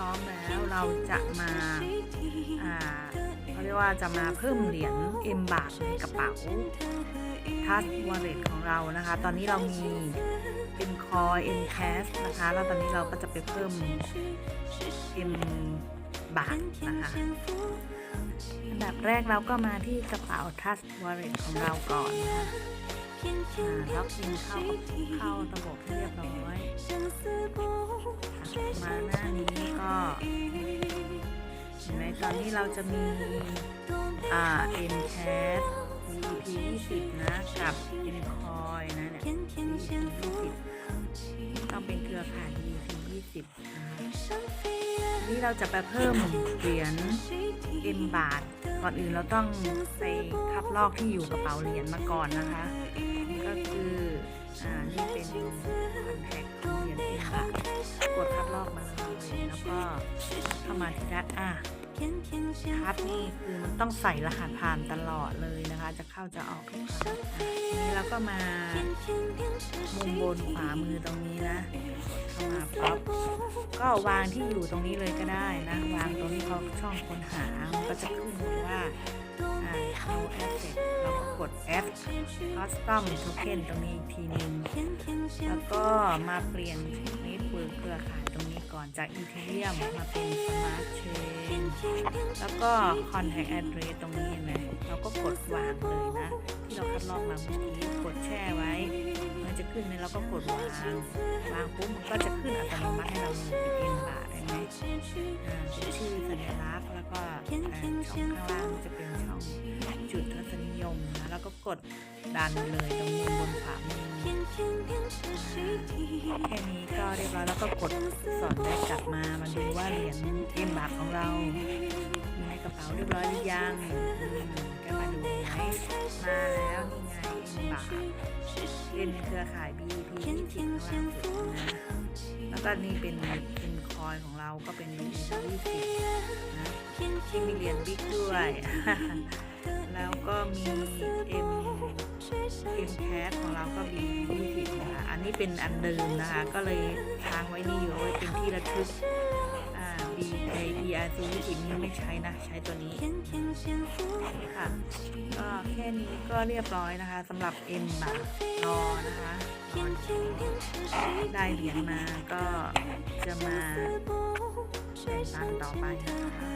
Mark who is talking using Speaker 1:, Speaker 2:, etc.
Speaker 1: ร้อมแล้วเราจะมาอ่าเขาเรียกว่าจะมาเพิ่มเหรียญ M บาทในกระเป๋าทัสวอลเล็ตของเรานะคะ ตอนนี้เรามี M coin M cash นะคะ แล้วตอนนี้เราก็จะไปเพิ่ม M บาทนะคะอันดับแรกเราก็มาที่กระเป๋า Trust Wallet ของเราก่อนนะคะ ล็อกอินเข้าเข้าระบบเรียบร้อยมาหน้านี้ก็เห็นไหมตอนนี้เราจะมีอ่า M cash VP 20นะกับ M coin นะเนี่ย VP 20ต้องเป็นเครือข่าย VP 20นะคะนี่เราจะไปเพิ่มเหรียญ M บาท ก่อนอื่นเราต้องไปคัดลอกที่อยู่กระเป๋าเหรียญมาก่อนนะคะ ก็คืออ่านี่เป็นคอนแทคของเรียญ M บาทกดคัดลอกมาเลยแล้วก็เข้ามาที่ทัดอะทัดนี่คือมันต้องใส่รหัสผ่านตลอดเลยนะคะ จะเข้าจะออกค่ะทีนี้เราก็มามุมบนขวามือตรงนี้นะเข้ามาปั๊บก็วางที่อยู่ตรงนี้เลยก็ได้นะ วางตรงนี้เขาช่องค้นหาก็จะขึ้นบอ กว่าอ่า no asset เราก็กด add custom token ตรงนี้อีกทีหนึง แล้วก็มาเปลี่ยนเน็ตเวิร์กเครือข่ายตรงนี้ก่อนจาก Ethereum มาเป็น Smart Chain แล้วก็ Contact Address ตรงนี้เห็นไหมเราก็กดวางเลยนะ ที่เราคัดลอกมาเมื่อกี้กดแช่ไว้ มันจะขึ้นไหมเราก็กดวาง วางปุ๊บมันก็จะขึ้นอัตโนมัติให้เราเป็นเอ็นบาท ห็นไหมอ่าเป็นชื่อสัญลักษณ์แล้วก็อ่าช่องข้างล่างจะเป็นช่องจุดทศนิยมนะแล้วก็กดดันเลยตรงมุมบนขวามือแค่นี้ก็เรียบร้อยแล้วก็กดสอนได้กลับมามาดูว่าเหรียญเอ็มบาทของเราอยู่ในกระเป๋าเรียบร้อยหรือยังอืมก็มาดูไหมมาแล้วนี่ไงเอ็มบาทเป็นเครือข่าย BEP ที่ข้างล่างสุดนะแล้วก็นี่เป็นเป็นค อยของเราก็เป็นบิ๊กยี่สิบนะที่มีเหรียญบิ๊กด้วย แล้วก็มีเอ็มเอ็มแคดของเราก็มี20นะคะอันนี้เป็นอันเดิมนะคะ ก็เลยค้างไว้นี่เอาไว้เป็นที่ระทึก ดีไอ DRC วิธีนี้ไม่ใช้นะ ใช้ตัวนี้ค่ะ ก็แค่นี้ก็เรียบร้อยนะคะสำหรับ m, อ็นะมากรอนะคะได้เหรียญมาก็จะมาแบ่งปันต่อไปนะคะ